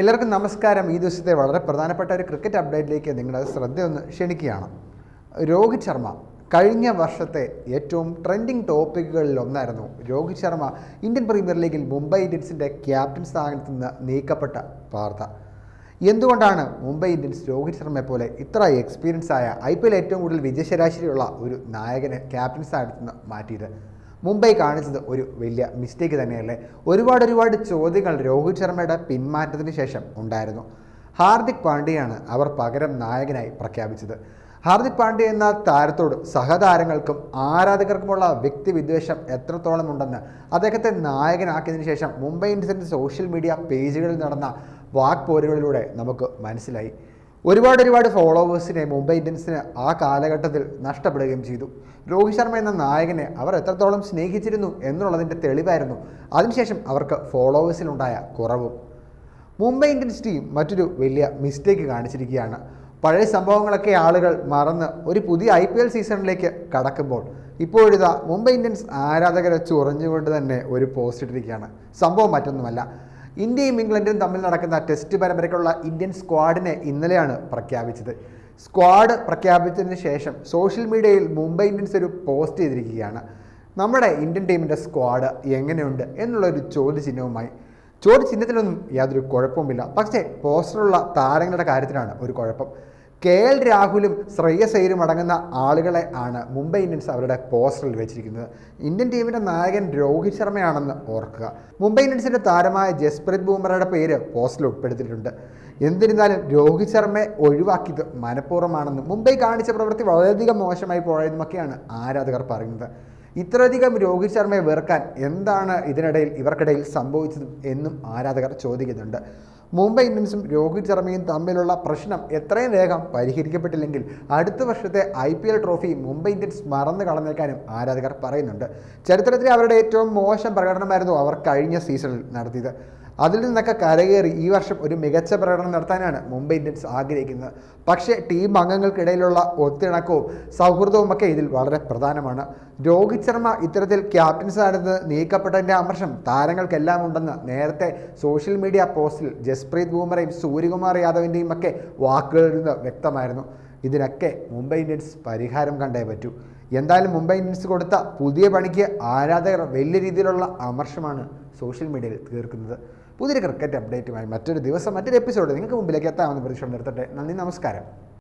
എല്ലാവർക്കും നമസ്കാരം. ഈ ദിവസത്തെ വളരെ പ്രധാനപ്പെട്ട ഒരു ക്രിക്കറ്റ് അപ്ഡേറ്റിലേക്ക് നിങ്ങളുടെ ശ്രദ്ധയൊന്ന് ക്ഷണിക്കുകയാണ്. രോഹിത് ശർമ്മ കഴിഞ്ഞ വർഷത്തെ ഏറ്റവും ട്രെൻഡിങ് ടോപ്പിക്കുകളിൽ ഒന്നായിരുന്നു. രോഹിത് ശർമ്മ ഇന്ത്യൻ പ്രീമിയർ ലീഗിൽ മുംബൈ ഇന്ത്യൻസിന്റെ ക്യാപ്റ്റൻ സ്ഥാനത്ത് നിന്ന് നീക്കപ്പെട്ട വാർത്ത. എന്തുകൊണ്ടാണ് മുംബൈ ഇന്ത്യൻസ് രോഹിത് ശർമ്മയെ പോലെ ഇത്ര എക്സ്പീരിയൻസ് ആയ ഐ പി എൽ ഏറ്റവും കൂടുതൽ വിജയശരാശരിയുള്ള ഒരു നായകനെ ക്യാപ്റ്റൻ സ്ഥാനത്ത് നിന്ന് മാറ്റിയത്? മുംബൈ കാണിച്ചത് ഒരു വലിയ മിസ്റ്റേക്ക് തന്നെയല്ലേ? ഒരുപാട് ഒരുപാട് ചോദ്യങ്ങൾ രോഹിത് ശർമ്മയുടെ പിന്മാറ്റത്തിന് ശേഷം ഉണ്ടായിരുന്നു. ഹാർദിക് പാണ്ഡ്യയാണ് അവർ പകരം നായകനായി പ്രഖ്യാപിച്ചത്. ഹാർദിക് പാണ്ഡ്യ എന്ന താരത്തോട് സഹതാരങ്ങൾക്കും ആരാധകർക്കുമുള്ള വ്യക്തിവിദ്വേഷം എത്രത്തോളം ഉണ്ടെന്ന് അദ്ദേഹത്തെ നായകനാക്കിയതിനു ശേഷം മുംബൈ ഇന്ത്യൻസിന്റെ സോഷ്യൽ മീഡിയ പേജുകളിൽ നടന്ന വാക്പോരുകളിലൂടെ നമുക്ക് മനസ്സിലായി. ഒരുപാട് ഒരുപാട് ഫോളോവേഴ്സിനെ മുംബൈ ഇന്ത്യൻസിന് ആ കാലഘട്ടത്തിൽ നഷ്ടപ്പെടുകയും ചെയ്തു. രോഹിത് ശർമ്മ എന്ന നായകനെ അവർ എത്രത്തോളം സ്നേഹിച്ചിരുന്നു എന്നുള്ളതിന്റെ തെളിവായിരുന്നു. അതിനുശേഷം അവർക്ക് ഫോളോവേഴ്സിലുണ്ടായ കുറവും. മുംബൈ ഇന്ത്യൻസ് ടീം മറ്റൊരു വലിയ മിസ്റ്റേക്ക് കാണിച്ചിരിക്കുകയാണ്. പഴയ സംഭവങ്ങളൊക്കെ ആളുകൾ മറന്ന് ഒരു പുതിയ ഐ പി എൽ സീസണിലേക്ക് കടക്കുമ്പോൾ ഇപ്പോഴിതാ മുംബൈ ഇന്ത്യൻസ് ആരാധകരെ ചൊറിഞ്ഞുകൊണ്ട് തന്നെ ഒരു പോസ്റ്റ് ഇട്ടിരിക്കുകയാണ്. സംഭവം മറ്റൊന്നുമല്ല. ഇന്ത്യയും ഇംഗ്ലണ്ടും തമ്മിൽ നടക്കുന്ന ടെസ്റ്റ് പരമ്പരയ്ക്കുള്ള ഇന്ത്യൻ സ്ക്വാഡിനെ ഇന്നലെയാണ് പ്രഖ്യാപിച്ചത്. സ്ക്വാഡ് പ്രഖ്യാപിച്ചതിന് ശേഷം സോഷ്യൽ മീഡിയയിൽ മുംബൈ ഇന്ത്യൻസ് ഒരു പോസ്റ്റ് ചെയ്തിരിക്കുകയാണ്. നമ്മുടെ ഇന്ത്യൻ ടീമിന്റെ സ്ക്വാഡ് എങ്ങനെയുണ്ട്? എന്നുള്ളൊരു ചോദ്യചിഹ്നവുമായി. ചോദ്യചിഹ്നത്തിലൊന്നും യാതൊരു കുഴപ്പവുമില്ല. പക്ഷേ പോസ്റ്ററുള്ള താരങ്ങളുടെ കാര്യത്തിലാണ് ഒരു കുഴപ്പം. കെ എൽ രാഹുലും ശ്രേയസ് അയ്യരും അടങ്ങുന്ന ആളുകളെ ആണ് മുംബൈ ഇന്ത്യൻസ് അവരുടെ പോസ്റ്ററിൽ വെച്ചിരിക്കുന്നത്. ഇന്ത്യൻ ടീമിന്റെ നായകൻ രോഹിത് ശർമ്മയാണെന്ന് ഓർക്കുക. മുംബൈ ഇന്ത്യൻസിന്റെ താരമായ ജസ്പ്രീത് ബൂമറയുടെ പേര് പോസ്റ്ററിൽ ഉൾപ്പെടുത്തിയിട്ടുണ്ട്. എന്നിരുന്നാലും രോഹിത് ശർമ്മയെ ഒഴിവാക്കിയത് മനഃപൂർവമാണെന്നും മുംബൈ കാണിച്ച പ്രവൃത്തി വളരെയധികം മോശമായി പോയതുമൊക്കെയാണ് ആരാധകർ പറയുന്നത്. ഇത്രയധികം രോഹിത് ശർമ്മയെ വെറുക്കാൻ എന്താണ് ഇതിനിടയിൽ ഇവർക്കിടയിൽ സംഭവിച്ചത് എന്നും ആരാധകർ ചോദിക്കുന്നുണ്ട്. മുംബൈ ഇന്ത്യൻസും രോഹിത് ശർമ്മയും തമ്മിലുള്ള പ്രശ്നം എത്രയും വേഗം പരിഹരിക്കപ്പെട്ടില്ലെങ്കിൽ അടുത്ത വർഷത്തെ I P L trophy Mumbai Indians മറന്നു കളഞ്ഞേക്കാനും ആരാധകർ പറയുന്നുണ്ട്. ചരിത്രത്തിലെ അവരുടെ ഏറ്റവും മോശം പ്രകടനമായിരുന്നു അവർ കഴിഞ്ഞ സീസണിൽ നടത്തിയത്. അതിൽ നിന്നൊക്കെ കരകയറി ഈ വർഷം ഒരു മികച്ച പ്രകടനം നടത്താനാണ് മുംബൈ ഇന്ത്യൻസ് ആഗ്രഹിക്കുന്നത്. പക്ഷേ ടീം അംഗങ്ങൾക്കിടയിലുള്ള ഒത്തിണക്കവും സൗഹൃദവും ഒക്കെ ഇതിൽ വളരെ പ്രധാനമാണ്. രോഹിത് ശർമ്മ ഇത്തരത്തിൽ ക്യാപ്റ്റൻ സ്ഥാനത്ത് നീക്കപ്പെട്ടതിന്റെ അമർഷം താരങ്ങൾക്കെല്ലാം ഉണ്ടെന്ന് നേരത്തെ സോഷ്യൽ മീഡിയ പോസ്റ്റിൽ ജസ്പ്രീത് ബൂമറയും സൂര്യകുമാർ യാദവിന്റെയും ഒക്കെ വാക്കുകളിൽ നിന്ന് വ്യക്തമായിരുന്നു. ഇതിനൊക്കെ മുംബൈ ഇന്ത്യൻസ് പരിഹാരം കണ്ടേ പറ്റൂ. എന്തായാലും മുംബൈ ഇന്ത്യൻസ് കൊടുത്ത പുതിയ പണിക്ക് ആരാധകർ വലിയ രീതിയിലുള്ള അമർഷമാണ് സോഷ്യൽ മീഡിയയിൽ തീർക്കുന്നത്. പുതിയൊരു ക്രിക്കറ്റ് അപ്ഡേറ്റുമായി മറ്റൊരു ദിവസം മറ്റൊരു എപ്പിസോഡ് നിങ്ങൾക്ക് മുമ്പിലേക്ക് എത്താമെന്ന് പ്രതീക്ഷ നിർത്തട്ടെ. നന്ദി നമസ്കാരം.